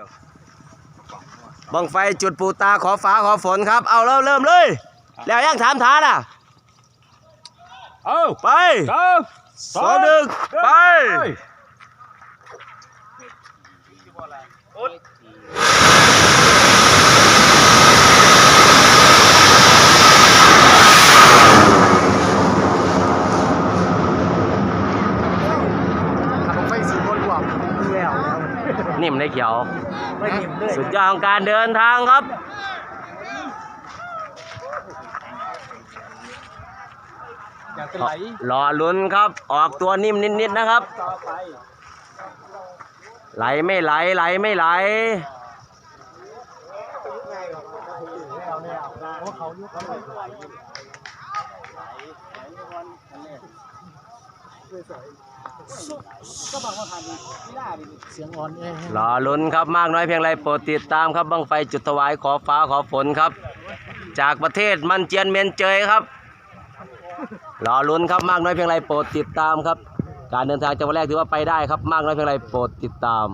ดี๋ยวบังไฟจุดปูตาขอฟ้าขอฝนครับ เอาเริ่มเริ่มเลย แล้วยังถามทานอะ เอาไปสามสองหนึ่งไปขับไฟสีบนหลวมแล้ว นิ่มในเขียว ไม่หิมเลยสุดยอดของการเดินทางครับ อยากจะไหลรอลุ้นครับ ออกตัวนิ่มนิดๆนะครับ ต่อไปไหลไม่ไหลไหลไม่ไหลแล้วแล้วเพราะเขายุคเขาไหล ก็บางว่าทานไม่ได้เสียงอ่อนเอรอลุ้นครับมากน้อยเพียงไรโปรดติดตามครับบังไฟจุดถวายขอฟ้าขอฝนครับ จากประเทศมันเจียนเมียนเจยครับรอลุ้นครับมากน้อยเพียงไรโปรดติดตามครับ การเดินทางจังหวัดแรกถือว่าไปได้ครับ มากน้อยเพียงไรโปรดติดตาม